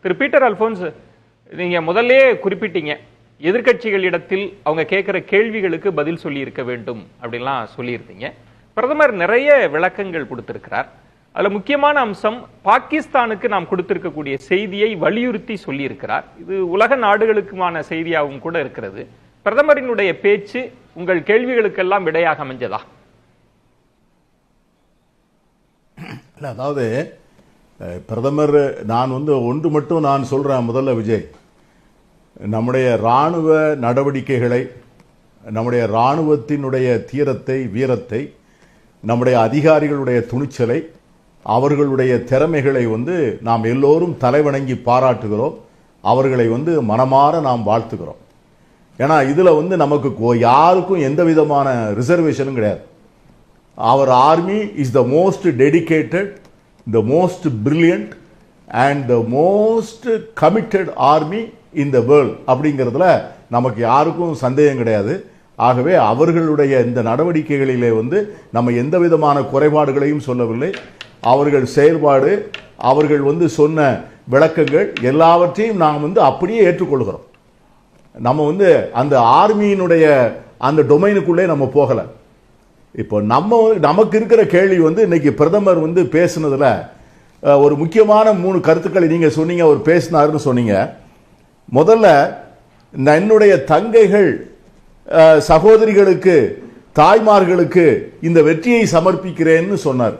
திரு Peter Alphons நீங்க முதல்லே குறிப்பிட்டீங்க எதிர்கட்சிகளிடத்தில் அவங்க கேட்குற கேள்விகளுக்கு பதில் சொல்லி இருக்க வேண்டும் அப்படின்லாம் சொல்லியிருந்தீங்க. பிரதமர் நிறைய விளக்கங்கள் கொடுத்திருக்கிறார். அதுல முக்கியமான அம்சம் பாகிஸ்தானுக்கு நாம் கொடுத்திருக்கக்கூடிய செய்தியை வலியுறுத்தி சொல்லியிருக்கிறார். இது உலக நாடுகளுக்குமான செய்தியாகவும் கூட இருக்கிறது. பிரதமரினுடைய பேச்சு உங்கள் கேள்விகளுக்கெல்லாம் விடையாக அமைஞ்சதா? அதாவது பிரதமர் நான் வந்து ஒன்று மட்டும் நான் சொல்கிறேன் முதல்ல விஜய். நம்முடைய ராணுவ நடவடிக்கைகளை நம்முடைய ராணுவத்தினுடைய தீரத்தை வீரத்தை நம்முடைய அதிகாரிகளுடைய துணிச்சலை அவர்களுடைய திறமைகளை வந்து நாம் எல்லோரும் தலைவணங்கி பாராட்டுகிறோம். அவர்களை வந்து மனமாற நாம் வாழ்த்துகிறோம். ஏன்னா இதில் வந்து நமக்கு யாருக்கும் எந்த விதமான ரிசர்வேஷனும் கிடையாது. அவர் army is the most dedicated the most brilliant, and the most committed army in the world அப்படிங்கிறதுல நமக்கு யாருக்கும் சந்தேகம் கிடையாது. ஆகவே அவர்களுடைய இந்த நடவடிக்கைகளிலே வந்து நம்ம எந்த விதமான குறைபாடுகளையும் சொல்லவில்லை. அவர்கள் செயல்பாடு அவர்கள் வந்து சொன்ன விளக்கங்கள் எல்லாவற்றையும் நாம் வந்து அப்படியே ஏற்றுக்கொள்கிறோம். நம்ம வந்து அந்த ஆர்மியினுடைய அந்த டொமைனுக்குள்ளே நம்ம போகலை. இப்போ நம்ம வந்து- நமக்கு இருக்கிற கேள்வி வந்து இன்னைக்கு பிரதமர் வந்து பேசுனதில் ஒரு முக்கியமான மூணு கருத்துக்களை நீங்கள் சொன்னீங்க அவர் பேசினாருன்னு சொன்னீங்க. முதல்ல என்னுடைய தங்கைகள் சகோதரிகளுக்கு தாய்மார்களுக்கு இந்த வெற்றியை சமர்ப்பிக்கிறேன்னு சொன்னார்.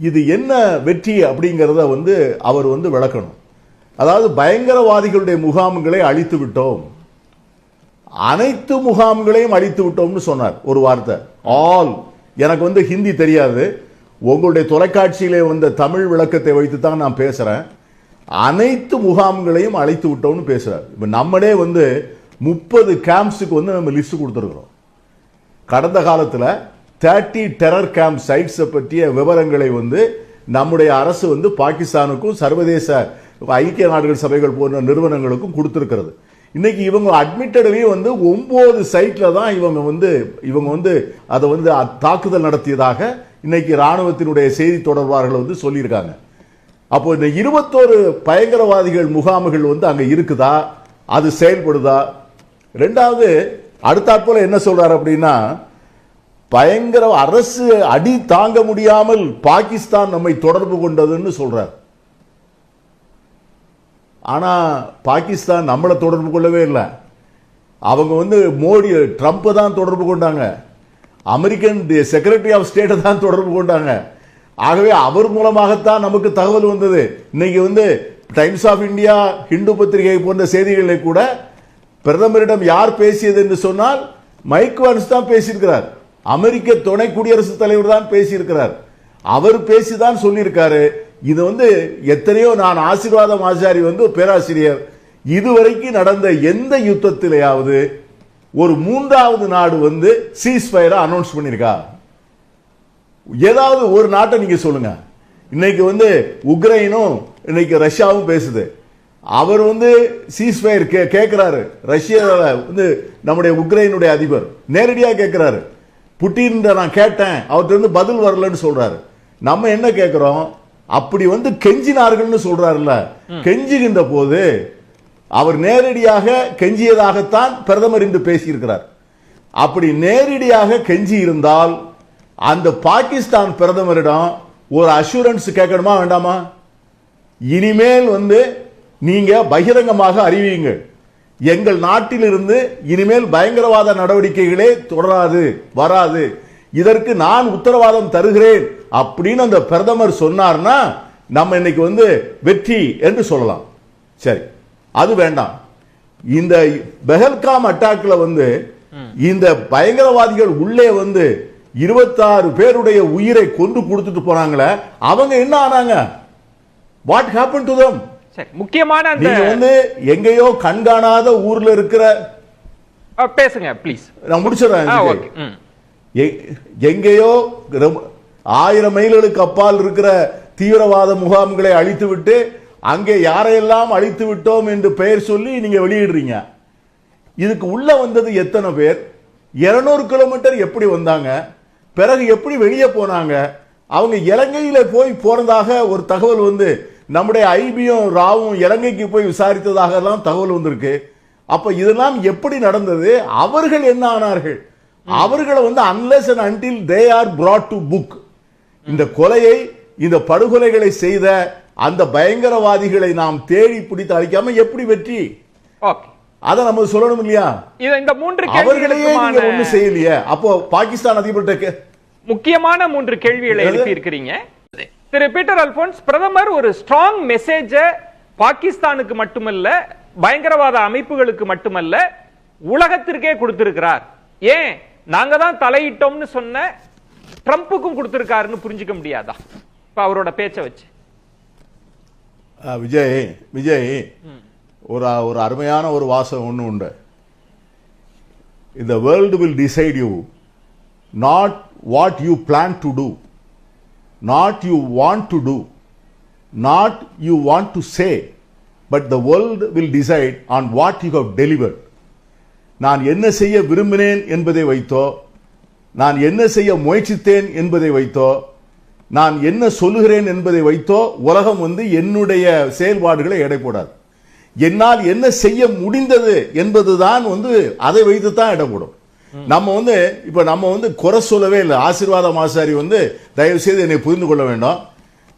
இது என்ன வெற்றி அப்படிங்கிறத வந்து அவர் வந்து விளக்கணும். அதாவது பயங்கரவாதிகளுடைய முகாம்களை அழித்து விட்டோம். அனைத்து முகாம்களையும் அழித்து விட்டோம்னு சொன்னார் ஒரு வார்த்தை. ஆல் எனக்கு வந்து ஹிந்தி தெரியாது. உங்களுடைய தொலைக்காட்சியிலே வந்த தமிழ் விளக்கத்தை வைத்து தான் நான் பேசுகிறேன் அனைத்து முகாம்களையும் அழைத்து விட்டோம்னு பேசுறார். இப்போ நம்மளே வந்து முப்பது கேம்ப்ஸுக்கு வந்து நம்ம லிஸ்ட் கொடுத்துருக்குறோம். கடந்த காலத்தில் தேர்ட்டி டெரர் கேம்ப் சைட்ஸை பற்றிய விவரங்களை வந்து நம்முடைய அரசு வந்து பாகிஸ்தானுக்கும் சர்வதேச ஐக்கிய நாடுகள் சபைகள் போன்ற நிறுவனங்களுக்கும் கொடுத்துருக்கிறது. இன்னைக்கு இவங்க அட்மிட்டடவே வந்து ஒம்பது சைட்ல தான் இவங்க வந்து இவங்க வந்து அதை வந்து தாக்குதல் நடத்தியதாக இன்னைக்கு ராணுவத்தினுடைய செய்தி தொடர்பாளர்கள் வந்து சொல்லியிருக்காங்க. அப்போ இந்த இருபத்தோரு பயங்கரவாதிகள் முகாம்கள் வந்து அங்கே இருக்குதா? அது செயல்படுதா? ரெண்டாவது அடுத்தாற்போல என்ன சொல்றாரு அப்படின்னா பயங்கர அரசு அடி தாங்க முடியாமல் பாகிஸ்தான் நம்மை தொடர்பு கொண்டதுன்னு சொல்கிறார் ஆனால் பாகிஸ்தான் நம்மளை தொடர்பு கொள்ளவே இல்லை. அவங்க வந்து மோடி ட்ரம்ப்பை தான் தொடர்பு கொண்டாங்க. அமெரிக்கன் செக்ரட்டரி ஆஃப் ஸ்டேட்டை தான் தொடர்பு கொண்டாங்க. ஆகவே அவர் மூலமாகத்தான் நமக்கு தகவல் வந்தது. இன்னைக்கு வந்து டைம்ஸ் ஆஃப் இந்தியா ஹிந்து பத்திரிகை போன்ற செய்திகளை கூட பிரதமரிடம் யார் பேசியது என்று சொன்னால் மைக் வான்ஸ் தான் பேசியிருக்கிறார். அமெரிக்க துணை குடியரசுத் தலைவர் தான் பேசியிருக்கிறார். அவர் பேசி தான் சொல்லியிருக்காரு. இது வந்து எத்தனையோ நான் ஆசீர்வாதம் ஆச்சாரி வந்து பேராசிரியர். இதுவரைக்கும் நடந்த எந்த யுத்தத்திலேயாவது ஒரு மூன்றாவது நாடு வந்து சீஸ் ஃபயரை அனௌன்ஸ் பண்ணியிருக்கா? ஏதாவது ஒரு நாட்டை நீங்க சொல்லுங்க. இன்னைக்கு வந்து உக்ரைனும் இன்னைக்கு ரஷ்யாவும் பேசுது. அவர் வந்து சீஸ்ஃபயர் கே கேட்கிறாரு ரஷ்யாவில் வந்து நம்முடைய உக்ரைனுடைய அதிபர். நேரடியாக கேட்கிறாரு புட்டின் நான் கேட்டேன். அவர்கிட்ட பதில் வரலன்னு சொல்றாரு. நம்ம என்ன கேட்குறோம் அப்படி வந்து கெஞ்சினார்கள்னு சொல்றாருல்ல. கெஞ்சுகின்ற போது அவர் நேரடியாக கெஞ்சியதாகத்தான் பிரதமர் இன்று பேசியிருக்கிறார். அப்படி நேரடியாக கெஞ்சி இருந்தால் அந்த பாகிஸ்தான் பிரதமரிடம் ஒரு அஷூரன்ஸ் கேட்கணுமா வேண்டாமா? இனிமேல் வந்து நீங்க பகிரங்கமாக அறிவியுங்கள். எங்கள் நாட்டிலிருந்து இனிமேல் பயங்கரவாத நடவடிக்கைகளே தொடராது வராது. இதற்கு நான் உத்தரவாதம் தருகிறேன் அப்படின்னு அந்த பிரதமர் சொன்னார்னா நம்ம இன்னைக்கு வந்து வெற்றி என்று சொல்லலாம். சரி அது வேண்டாம். இந்த பெஹல்காம் அட்டாக்ல வந்து இந்த பயங்கரவாதிகள் உள்ளே வந்து இருபத்தாறு பேருடைய உயிரை கொண்டு கொடுத்துட்டு போனாங்களே அவங்க என்ன ஆனாங்க? வாட் ஹேப்பன் டு தம் முக்கியமான நீங்க வந்து எங்கேயோ கண்காணாத ஊர்ல இருக்கிற பேசுங்க ப்ளீஸ் நான் முடிச்சிடறேன் எங்கேயோ ஆயிரம் மைல்களுக்கு அப்பால் இருக்கிற தீவிரவாத முகாம்களை அழித்துவிட்டு அங்கே யாரையெல்லாம் அழித்து விட்டோம் என்று பெயர் சொல்லி நீங்க வெளியிடுறீங்க. இதுக்கு உள்ள வந்தது எத்தனை பேர்? 200 கிலோமீட்டர் எப்படி வந்தாங்க? பிறகு எப்படி வெளியே போனாங்க? அவங்க இலங்கையில் போய் போனதாக ஒரு தகவல் வந்து நம்முடைய ஐபியும் ராவும் இலங்கைக்கு போய் விசாரித்ததாக தகவல் வந்திருக்கு. அப்ப இதெல்லாம் எப்படி நடந்தது? அவர்கள் என்ன ஆனார்கள்? அவர்களை வந்து unless and until they are brought to book இந்த கொலையை இந்த படுகொலைகளை செய்த அந்த பயங்கரவாதிகளை நாம் தேடி பிடித்து அழிக்காம எப்படி வெற்றி? அதை நம்ம சொல்லணும் இல்லையா? இந்த மூன்று அவர்களையே நீங்க ஒண்ணும் செய்யலையே. அப்போ பாகிஸ்தான் அதிபர்கிட்ட முக்கியமான மூன்று கேள்விகளை? எழுப்பி இருக்கிறீங்க திரு பீட்டர் அல்போன்ஸ் பிரதமர் ஒரு ஸ்ட்ராங் மெசேஜ பாகிஸ்தானுக்கு மட்டுமல்ல பயங்கரவாத அமைப்புகளுக்கு மட்டுமல்ல உலகத்திற்கே கொடுத்திருக்கிறார். ஏன்? நாங்க தான் தலையிட்டோம்னு சொன்ன ட்ரம்ப்புக்கும் கொடுத்திருக்காருன்னு புரிஞ்சுக்க முடியாதா? இப்ப அவரோட பேச்சை வச்சு. விஜய் விஜய் ஒரு ஒரு அருமையான ஒரு வாசகம் ஒன்று உண்டு. இந்த world will decide you not what you plan to do not you want to do not you want to say but the world will decide on what you have delivered நான் என்ன செய்ய விரும்பினேன் என்பதை வைத்தோ நான் என்ன செய்ய முயற்சித்தேன் என்பதை வைத்தோ நான் என்ன சொல்லுகிறேன் என்பதை வைத்தோ உலகம் வந்து என்னுடைய செயல்பாடுகளை எடை போடாது என்னால் என்ன செய்ய முடிந்தது என்பதுதான் வந்து அதை வைத்து தான் போடும் நம்ம வந்து இப்ப நம்ம வந்து குறை சொல்லவே இல்லை. ஆசீர்வாத மாசாரி வந்து தயவு செய்து என்னை புரிந்து கொள்ள வேண்டாம்.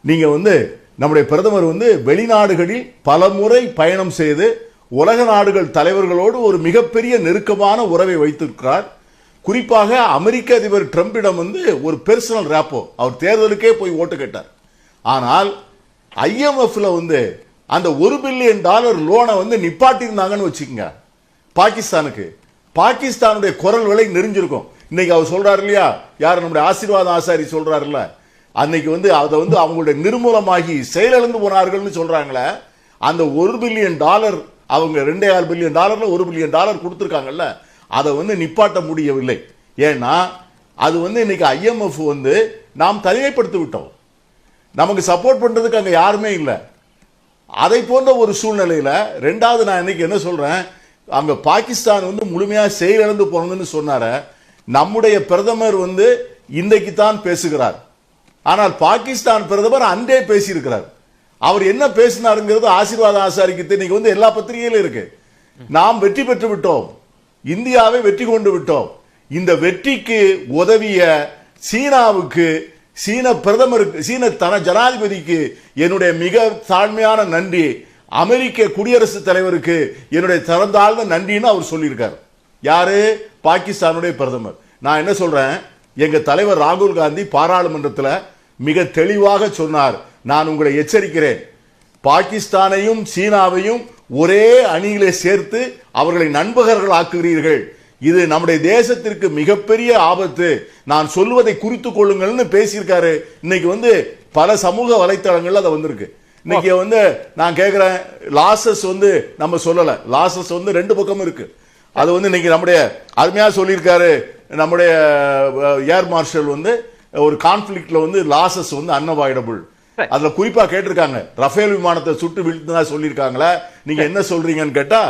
நீங்க வந்து நம்முடைய பிரதமர் வந்து வெளிநாடுகளில் பல முறை பயணம் செய்து உலக நாடுகள் தலைவர்களோடு ஒரு மிகப்பெரிய நெருக்கமான உறவை வைத்திருக்கிறார். குறிப்பாக அமெரிக்க அதிபர் ட்ரம்பிடம் வந்து ஒரு பெர்சனல் ரேப்போ அவர் தேர்தலுக்கே போய் ஓட்டு கேட்டார். ஆனால் ஐஎம்எஃப்ல வந்து அந்த ஒரு பில்லியன் டாலர் லோனை வந்து நிப்பாட்டியிருந்தாங்கன்னு வச்சுக்கோங்க. பாகிஸ்தானுக்கு. பாகிஸ்தானுடைய குரல் விலை நெறிஞ்சிருக்கும் இன்னைக்கு அவர் சொல்றாரு இல்லையா? யார் நம்முடைய ஆசீர்வாத ஆசாரி சொல்றாருல்ல? அன்னைக்கு வந்து அதை வந்து அவங்களுடைய நிர்மூலமாகி செயலிழந்து போனார்கள்னு சொல்றாங்களே. அந்த ஒரு பில்லியன் டாலர் அவங்க ரெண்டே ஆறு பில்லியன் டாலர்ல ஒரு பில்லியன் டாலர் கொடுத்துருக்காங்கல்ல அதை வந்து நிப்பாட்ட முடியவில்லை. ஏன்னா அது வந்து இன்னைக்கு ஐஎம்எஃப் வந்து நாம் தனிமைப்படுத்தி விட்டோம் நமக்கு சப்போர்ட் பண்ணுறதுக்கு அங்கே யாருமே இல்லை. அதை போன்ற ஒரு சூழ்நிலையில் ரெண்டாவது நான் இன்னைக்கு என்ன சொல்கிறேன் அங்கே பாகிஸ்தான் வந்து முழுமையாக செயலிழந்து போனதுன்னு சொன்னார நம்முடைய பிரதமர் வந்து இன்றைக்கு தான் பேசுகிறார். ஆனால் பாகிஸ்தான் பிரதமர் அன்றே பேசியிருக்கிறார். அவர் என்ன பேசினாருங்கிறது ஆசீர்வாத ஆசாரிக்கு இன்னைக்கு வந்து எல்லா பத்திரிகையிலும் இருக்கு. நாம் வெற்றி பெற்று விட்டோம். இந்தியாவை வெற்றி கொண்டு விட்டோம். இந்த வெற்றிக்கு உதவிய சீனாவுக்கு சீன பிரதமருக்கு சீன தன ஜனாதிபதிக்கு என்னுடைய மிக தாழ்மையான நன்றி. அமெரிக்க குடியரசுத் தலைவருக்கு என்னுடைய திறந்தாழ்ந்த நன்றின்னு அவர் சொல்லியிருக்கார். யாரு? பாகிஸ்தானுடைய பிரதமர். நான் என்ன சொல்றேன்? எங்க தலைவர் ராகுல் காந்தி பாராளுமன்றத்தில் மிக தெளிவாக சொன்னார். நான் உங்களை எச்சரிக்கிறேன். பாகிஸ்தானையும் சீனாவையும் ஒரே அணியிலே சேர்த்து அவர்களை நண்பகர்கள் ஆக்குகிறீர்கள் இது நம்முடைய தேசத்திற்கு மிகப்பெரிய ஆபத்து. நான் சொல்வதை குறித்து கொள்ளுங்கள்னு பேசியிருக்காரு. இன்னைக்கு வந்து பல சமூக வலைத்தளங்கள்ல அது வந்திருக்கு. இன்னைக்கு வந்து நான் கேட்கிறேன் லாசஸ் வந்து நம்ம சொல்லல. லாசஸ் வந்து ரெண்டு பக்கமும் இருக்கு. அது வந்து இன்னைக்கு நம்முடைய அருமையா சொல்லியிருக்காரு நம்முடைய ஏர் மார்ஷல் வந்து ஒரு கான்ஃபிளிக்ட்ல வந்து லாசஸ் வந்து அன்அவாய்டபுள். அதுல குறிப்பா கேட்டிருக்காங்க. ரஃபேல் விமானத்தை சுட்டு வீழ்த்தினா சொல்லியிருக்காங்களா. நீங்க என்ன சொல்றீங்கன்னு கேட்டா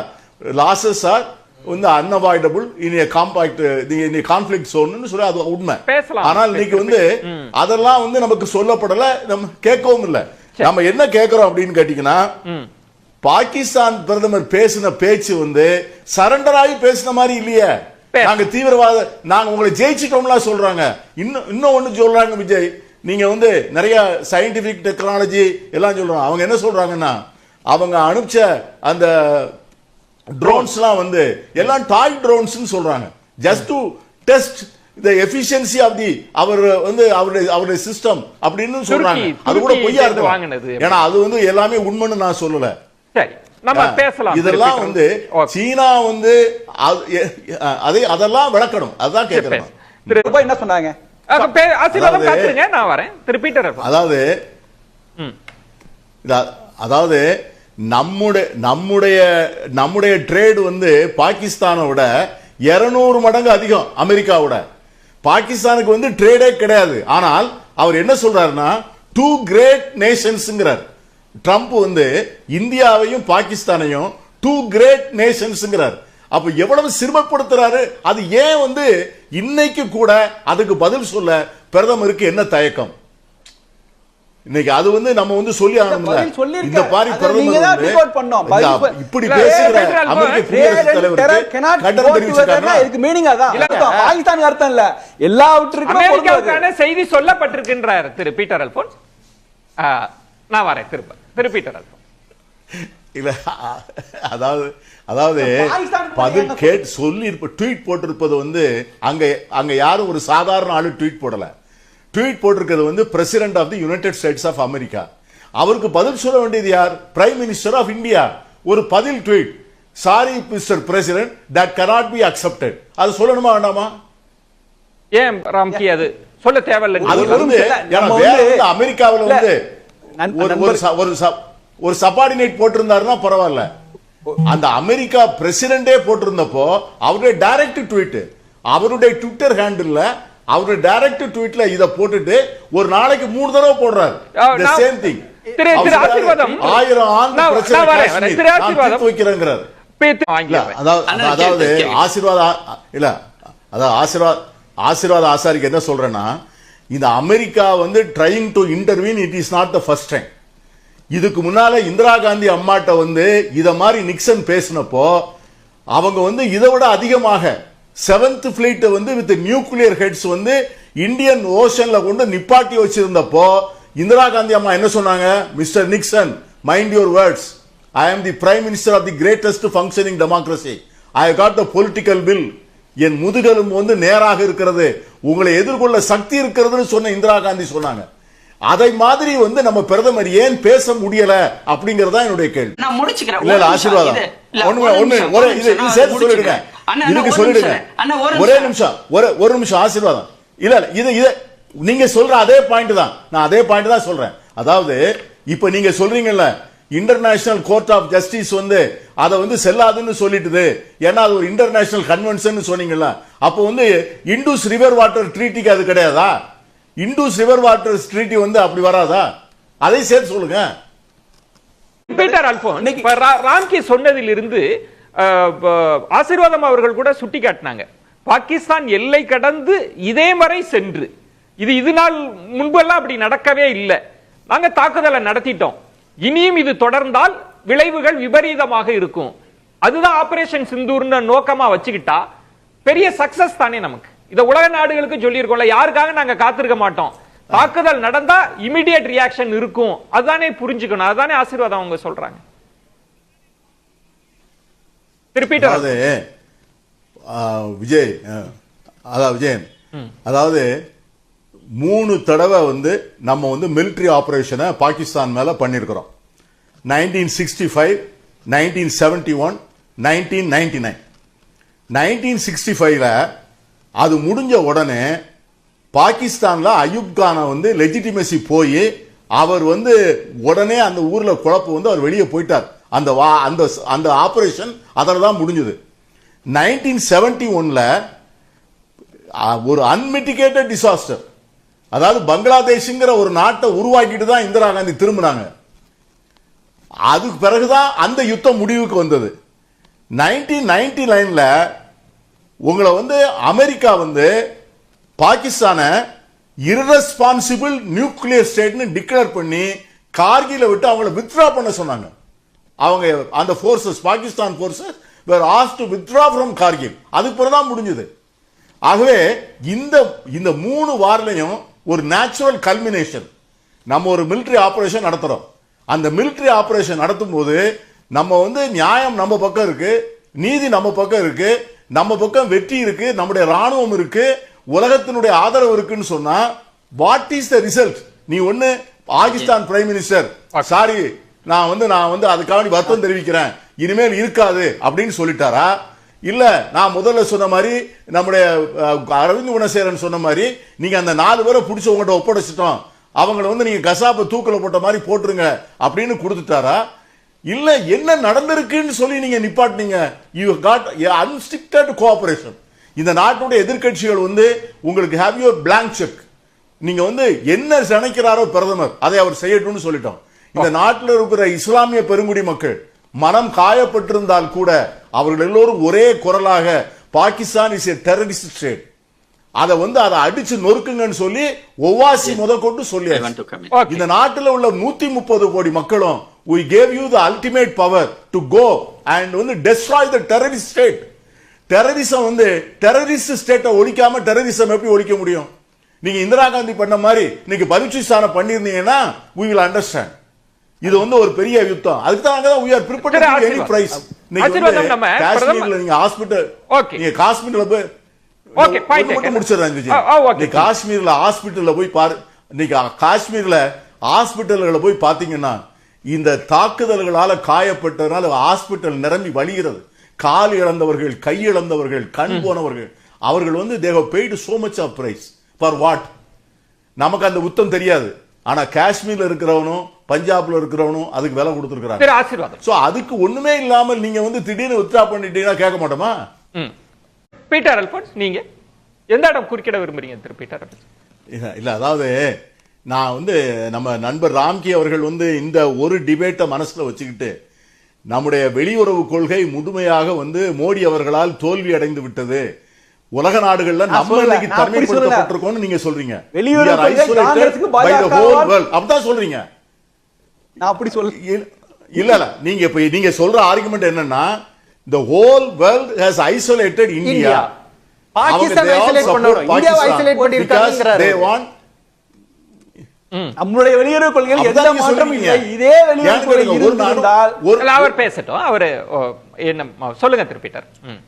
லாசஸ் ஆர் வந்து அன்அவாய்டபுள் இனி காம்பாக்ட் இனி கான்ஃபிளிக் சோன்னு சொல்லி அது உண்மை. ஆனால் இன்னைக்கு வந்து அதெல்லாம் வந்து நமக்கு சொல்லப்படல நம்ம கேட்கவும் இல்ல. நம்ம என்ன கேட்கிறோம் அப்படின்னு கேட்டீங்கன்னா. பாகிஸ்தான் பிரதமர் பேசின பேச்சு வந்து சரண்டர் ஆகி பேசின மாதிரி இல்லையே. நாங்க தீவிரவாத நாங்க உங்களை ஜெயிச்சிட்டோம்லாம் சொல்றாங்க. இன்னும் இன்னும் ஒண்ணு சொல்றாங்க விஜய். நீங்க வந்து நிறைய சயின்டிபிக் டெக்னாலஜி எல்லாம் சொல்றாங்க அவங்க என்ன சொல்றாங்கன்னா அவங்க அனுப்பிச்ச அந்த ட்ரோன்ஸ்லாம் வந்து எல்லாம் டாய் ட்ரோன்ஸ்னு சொல்றாங்க. Just to test the efficiency of the அவர் வந்து அவருடைய அவருடைய சிஸ்டம் அப்படின்னு சொல்றாங்க. அது கூட பொய்யா இருக்கு வாங்கினது. ஏன்னா அது வந்து எல்லாமே உண்மைன்னு நான் சொல்லல. சரி நம்ம பேசலாம். இதெல்லாம் வந்து. சீனா வந்து அது- அதெல்லாம் விளக்கணும். அதுதான் சரி, கேட்கிறேன் என்ன சொன்னாங்க? அதாவது- நம்முடைய நம்முடைய நம்முடைய ட்ரேடு வந்து பாகிஸ்தானை விட 200 மடங்கு அதிகம் அமெரிக்காவோட. பாகிஸ்தானுக்கு வந்து ட்ரேடே கிடையாது. ஆனால் அவர் என்ன சொல்றாருன்னா டூ கிரேட் நேஷன்ஸ்ங்கிறார் ட்ரம்ப் வந்து இந்தியாவையும் பாகிஸ்தானையும் டூ கிரேட் நேஷன்ஸ்ங்கிறார் அப்ப எவ்வளவு சிறுமப்படுத்துறாரு? அது ஏன் வந்து இன்னைக்கு கூட அதுக்கு பதில் சொல்ல பிரதமருக்கு என்ன தயக்கம் இன்னைக்கு அது வந்து நம்ம வந்து சொல்லி சொல்லியிருக்க. இந்த பாரி பிரதமர் சொ- இப்படி Alvarez, அமெரிக்க குடியரசுத் cannot கண்டனம் தெரிவிச்சிருக்காங்க இதுக்கு meaning அதான். இல்ல. அர்த்தம். இல்ல எல்லாவற்றிற்கும் பொருந்துவது. அமெரிக்காவுக்கான செய்தி சொல்லப்பட்டிருக்கின்றார் திரு பீட்டர் அல்போன்ஸ் ஆ, நான் வரேன் திரும்ப திரு பீட்டர் அல்போன்ஸ் இல்ல அதாவது அதாவது என்ன கேட் சொல்லி இருப்ப ட்வீட் போட்டிருப்பது வந்து அங்க அங்க யாரும் ஒரு சாதாரண ஆளு ட்வீட் போடல. ட்வீட் போட்டிருக்கிறது வந்து president of the United States of America அவருக்கு பதில் சொல்ல வேண்டியது யார்? பிரைம் மினிஸ்டர் ஆஃப் இந்தியா ஒரு பதில் tweet sorry mister president that cannot be accepted அது சொல்லணுமா வேண்டாமா? ஏன் ராம்கி அது சொல்ல தேவையில்லை? அது வந்து அமெரிக்காவுல வந்து ஒரு ஒரு ஒரு சபார்டினேட் போட்டிருந்தாருன்னா பரவாயில்ல அந்த அமெரிக்கா பிரசிடென்டே போட்டிருந்தப்போ அவருடைய டைரக்ட் ட்வீட் அவருடைய ட்விட்டர் ஹேண்டில்ல அவருடைய டைரக்ட் ட்வீட்ல இத போட்டுட்டு ஒரு நாளைக்கு மூணு தடவை போடுறாரு நான்- same thing திரு- அவர் திரு ஆசீர்வாதம். ஆண்டு பிரச்சனை வரேன். திரு ஆசீர்வாதம். அதாவது. ஆசீர்வாத இல்ல அதாவது ஆசீர்வாத் ஆசீர்வாத ஆசாரிக்கு என்ன சொல்றேன்னா இந்த அமெரிக்கா வந்து trying to intervene it is not the first time இதுக்கு முன்னால இந்திரா காந்தி அம்மாட்ட வந்து இதை மாதிரி நிக்சன் பேசினப்போ அவங்க வந்து இதை விட அதிகமாக செவன்த் பிளைட் வந்து வித் நியூக்ளியர் ஹெட்ஸ் வந்து இந்தியன் ஓஷன்ல கொண்டு நிப்பாட்டி வச்சிருந்தப்போ இந்திரா காந்தி அம்மா என்ன சொன்னாங்க? Mister Nixon mind your words I am the prime minister of the greatest functioning democracy I got the political will என் முதுகெலும்பு வந்து நேராக இருக்கிறது. உங்களை எதிர்கொள்ள சக்தி இருக்கிறதுன்னு சொன்ன இந்திரா காந்தி சொன்னாங்க. அதை மாதிரி வந்து நம்ம பிரதமர் ஏன் பேச முடியல அப்படிங்கறதா என்னுடைய கேள்வி. நான் முடிச்சுக்கிறேன். இல்ல. ஆசீர்வாதம். ஒண்ணு ஒண்ணு ஒரே இது சேர்த்து சொல்லிடுங்க. இதுக்கு சொல்லிடுங்க. ஒரு நிமிஷம். ஒரு ஒரு நிமிஷம் ஆசீர்வாதம். இல்ல இல்ல இது இது நீங்க சொல்ற அதே பாயிண்ட் தான். நான் அதே பாயிண்ட் தான் சொல்றேன். அதாவது இப்ப நீங்க சொல்றீங்கல்ல இன்டர்நேஷனல் கோர்ட் ஆஃப் ஜஸ்டிஸ் வந்து அதை வந்து செல்லாதுன்னு சொல்லிட்டுது. ஏன்னா அது ஒரு இன்டர்நேஷனல் கன்வென்ஷன் சொன்னீங்கல்ல. அப்போ வந்து இண்டூஸ் ரிவர் வாட்டர் ட்ரீட்டிக்கு அது கிடையாதா? இண்டூஸ் ரிவர் வாட்டர் ட்ரீட்டி வந்து அப்படி வராதா? அதை சேர்த்து சொல்லுங்க. பீட்டர் ரா- ராம்கி சொன்னதிலிருந்து ஆசீர்வாதம் அவர்கள் கூட சுட்டி காட்டினாங்க பாகிஸ்தான் எல்லை கடந்து இதே வரை சென்று. இது இது நாள் முன்பெல்லாம் அப்படி நடக்கவே இல்லை. நாங்க தாக்குதலை நடத்திட்டோம். இனியும் இது தொடர்ந்தால் விளைவுகள் விபரீதமாக இருக்கும். அதுதான் ஆபரேஷன் சிந்தூர்னு நோக்கமா வச்சுக்கிட்டா பெரிய சக்சஸ் தானே நமக்கு. இத உலக நாடுகளுக்கு சொல்லியிருக்கோம்ல யாருக்காக நாங்க காத்திருக்க மாட்டோம்? தாக்குதல் நடந்தா இமிடியேட் ரியாக்ஷன் இருக்கும். அதுதானே புரிஞ்சுக்கணும். அதுதானே ஆசீர்வாதம் அவங்க சொல்றாங்க. திருப்பிட்டு விஜய் அதான் விஜயன் அதாவது மூணு தடவை வந்து நம்ம வந்து மிலிட்டரி ஆபரேஷனை பாகிஸ்தான் மேல பண்ணிருக்கிறோம். Nineteen sixty five nineteen seventy one nineteen ninety nine nineteen sixty ஃபைவ்ல அது முடிஞ்ச உடனே பாகிஸ்தானில் அயூப் கானை வந்து லெஜிட்டிமசி போய் அவர் வந்து உடனே அந்த ஊரில் குழப்பம் வந்து அவர் வெளியே போயிட்டார். அந்த வா அந்த அந்த ஆப்ரேஷன் அதில் தான் முடிஞ்சது. நைன்டீன் செவன்டி ஒனில் ஒரு அன்மிட்டிகேட்டட் டிசாஸ்டர் அதாவது பங்களாதேஷுங்கிற ஒரு நாட்டை உருவாக்கிட்டு தான் இந்திரா காந்தி திரும்பினாங்க. அதுக்கு பிறகுதான் அந்த யுத்தம் முடிவுக்கு வந்தது. நைன்டீன் நைன்டி நைனில் உங்களை வந்து அமெரிக்கா வந்து பாகிஸ்தானை irresponsible நியூக்ளியர் ஸ்டேட்னு டிக்ளேர் பண்ணி கார்கில விட்டு அவங்கள வித்ரா பண்ண சொன்னாங்க. அவங்க அந்த ஃபோர்ஸஸ் பாகிஸ்தான் ஃபோர்ஸஸ் வேர் ஆஸ் டு வித்ரா ஃப்ரம் கார்கில் அதுக்கு பிறகு தான் முடிஞ்சது. ஆகவே இந்த இந்த மூணு வார்லையும் ஒரு நேச்சுரல் கல்மினேஷன் நம்ம ஒரு மிலிட்ரி ஆப்ரேஷன் நடத்துகிறோம் அந்த மிலிட்ரி ஆப்ரேஷன் நடத்தும் போது நம்ம வந்து நியாயம் நம்ம பக்கம் இருக்குது நீதி நம்ம பக்கம் இருக்குது நம்ம பக்கம் வெற்றி இருக்கு நம்முடைய ராணுவம் இருக்கு உலகத்தினுடைய ஆதரவு இருக்குன்னு சொன்னா வாட் இஸ் த ரிசல்ட் நீ ஒண்ணு பாகிஸ்தான் பிரைம் மினிஸ்டர் சாரி நான் வந்து நான் வந்து அதுக்காக வருத்தம் தெரிவிக்கிறேன். இனிமேல் இருக்காது அப்படின்னு சொல்லிட்டாரா? இல்ல நான் முதல்ல சொன்ன மாதிரி நம்முடைய அரவிந்த் குணசேகரன் சொன்ன மாதிரி நீங்க அந்த நாலு பேரை பிடிச்ச உங்கள்கிட்ட ஒப்படைச்சிட்டோம். அவங்கள வந்து நீங்க கசாப்பை தூக்கல போட்ட மாதிரி போட்டுருங்க அப்படின்னு கொடுத்துட்டாரா? இல்ல என்ன நடந்திருக்குன்னு சொல்லி நீங்க நிப்பாட்டினீங்க. யூ காட் அன்ஸ்ட்ரிக்டட் கோஆபரேஷன் இந்த நாட்டுடைய எதிர்க்கட்சிகள் வந்து உங்களுக்கு ஹேவ் யூ blank செக் நீங்க வந்து என்ன நினைக்கிறாரோ பிரதமர் அதை அவர் செய்யட்டும்னு சொல்லிட்டோம். இந்த நாட்டில் இருக்கிற இஸ்லாமிய பெருங்குடி மக்கள் மனம் காயப்பட்டிருந்தால் கூட அவர்கள் எல்லோரும் ஒரே குரலாக Pakistan is a terrorist state அதை வந்து அதை அடிச்சு நொறுக்குங்கன்னு சொல்லி ஒவ்வாசி முத கொண்டு சொல்லி. இந்த நாட்டுல உள்ள நூத்தி முப்பது கோடி மக்களும் we gave you the ultimate power to go and வந்து destroy the terrorist state. Terrorism வந்து டெரரிஸ்ட் ஸ்டேட்டை ஒழிக்காம டெரரிசம் எப்படி ஒழிக்க முடியும்? நீங்க இந்திரா காந்தி பண்ண மாதிரி இன்னைக்கு பலுச்சிஸ்தான பண்ணிருந்தீங்கன்னா we will understand. இது வந்து ஒரு பெரிய யுத்தம். அதுக்கு தான் நாங்க any ஆசீர்வாதம். price. இன்னைக்கு ஆசீர்வாதம் வந்து நம்ம காஷ்மீர்ல நீங்க ஹாஸ்பிடல். நீங்க காஷ்மீர்ல போய் point ஒண்ணு மட்டும் ஆ, okay. நீ காஷ்மீர்ல ஹாஸ்பிட்டல்ல போய் பாரு. இன்னைக்கு காஷ்மீர்ல ஹாஸ்பிட்டல்களை போய் பாத்தீங்கன்னா இந்த தாக்குதல்களால காயப்பட்டதுனால ஹாஸ்பிட்டல் நிரம்பி வழிகிறது. கால் இழந்தவர்கள் கை இழந்தவர்கள் கண் போனவர்கள். அவர்கள் வந்து they've paid so much of price for what நமக்கு அந்த உத்தம் தெரியாது. ஆனா காஷ்மீர்ல இருக்கிறவனும் பஞ்சாப்ல இருக்கிறவனும் அதுக்கு விலை கொடுத்துருக்காங்க திரு ஆசீர்வாதம். சோ அதுக்கு ஒண்ணுமே இல்லாமல் நீங்க வந்து திடீர்னு வித்ரா பண்ணிட்டீங்கன்னா கேட்க மாட்டோமா. பீட்டர் அல்போன்ஸ் நீங்க எந்த இடம் குறுக்கிட விரும்புறீங்க திரு பீட்டர் இல்ல, அதாவது நான் வந்து நம்ம நண்பர் ராம்கி அவர்கள் வந்து இந்த ஒரு டிபேட்டை மனசுல வச்சுக்கிட்டு நம்முடைய வெளியுறவு கொள்கை முழுமையாக வந்து மோடி அவர்களால் தோல்வி அடைந்து விட்டது உலக நாடுகள்ல நம்ம இன்னைக்கு. தனிமைப்படுத்தப்பட்டிருக்கோம்னு நீங்க சொல்றீங்க. அப்படிதான் சொல்றீங்க நான் அப்படி சொல்ல இல்ல இல்ல. நீங்க இப்ப நீங்க சொல்ற ஆர்குமெண்ட் என்னன்னா whole world has isolated India India. Pakistan பண்ணணும். இந்தியாவை Pakistan isolate பண்ணிருக்காங்கங்கிறாரு. நம்மளுடைய வெளியுறவு கொள்கையில் எந்த மாற்றமும். இல்லை. இதே வெளியுறவு கொள்கை பாருங்க, ஒரு அவர் பேசட்டும். அவரு என்ன சொல்லுங்க திரு பீட்டர். ம்.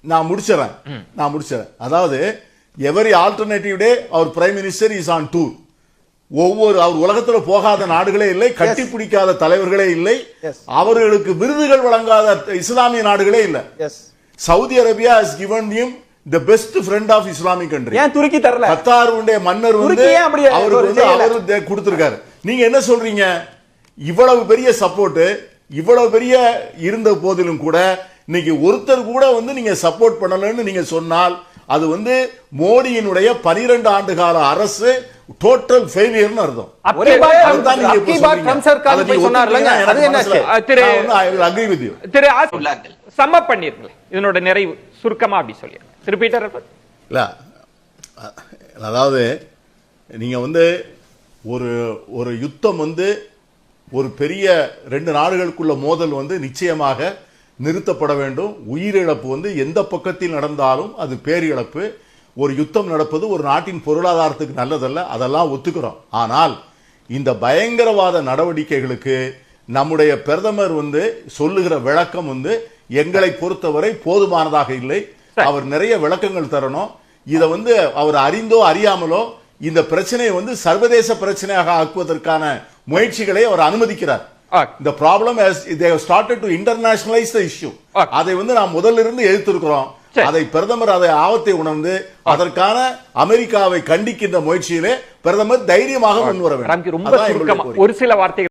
நான் முடிச்சிடறேன். நான் முடிச்சிடறேன். அதாவது every alternative day our prime minister is on tour ஒவ்வொரு அவர் உலகத்துல போகாத நாடுகளே இல்லை கட்டி பிடிக்காத தலைவர்களே இல்லை. Yes. அவர்களுக்கு விருதுகள் வழங்காத இஸ்லாமிய நாடுகளே இல்லை. Saudi Arabia has given the best friend of islamic country. ஏன் துருக்கி தரல? கத்தாருடைய மன்னர் வந்து துருக்கி ஏன் அப்படி அவருக்கு வந்து? அவரு தே- கொடுத்திருக்காரு. நீங்க என்ன சொல்றீங்க? இவ்வளவு பெரிய சப்போர்ட் இவ்வளவு பெரிய இருந்த போதிலும் கூட இன்னைக்கு ஒருத்தர் கூட வந்து நீங்க சப்போர்ட் பண்ணலன்னு நீங்க சொன்னால் அது வந்து மோடியினுடைய பனிரெண்டு ஆண்டு கால அரசு டோட்டல் ஃபெயிலியர்னு அர்த்தம். நீங்க ஆசி- உள்ளார்கள். சம்ம பண்ணிருங்களேன் இதனோட நிறைவு சுருக்கமா அப்படி சொல்லி திரு இல்ல அதாவது நீங்க வந்து ஒரு ஒரு யுத்தம் வந்து ஒரு பெரிய ரெண்டு நாடுகளுக்குள்ள மோதல் வந்து நிச்சயமாக நிறுத்தப்பட வேண்டும். உயிரிழப்பு வந்து எந்த பக்கத்தில் நடந்தாலும் அது பேரிழப்பு. ஒரு யுத்தம் நடப்பது ஒரு நாட்டின் பொருளாதாரத்துக்கு நல்லதல்ல அதெல்லாம் ஒத்துக்கிறோம். ஆனால் இந்த பயங்கரவாத நடவடிக்கைகளுக்கு நம்முடைய பிரதமர் வந்து சொல்லுகிற விளக்கம் வந்து எங்களை பொறுத்தவரை போதுமானதாக இல்லை. அவர் நிறைய விளக்கங்கள் தரணும் இதை வந்து அவர் அறிந்தோ அறியாமலோ இந்த பிரச்சனையை வந்து சர்வதேச பிரச்சனையாக ஆக்குவதற்கான முயற்சிகளை அவர் அனுமதிக்கிறார். இந்த problem they have started to internationalize the issue Okay. அதை வந்து நாம் முதல்ல இருந்து எதிர்த்திருக்கிறோம். அதை பிரதமர் அதை ஆபத்தை உணர்ந்து அதற்கான அமெரிக்காவை கண்டிக்கின்ற முயற்சியிலே பிரதமர் தைரியமாக முன்வர வேண்டும். ஒரு சில வார்த்தைகள்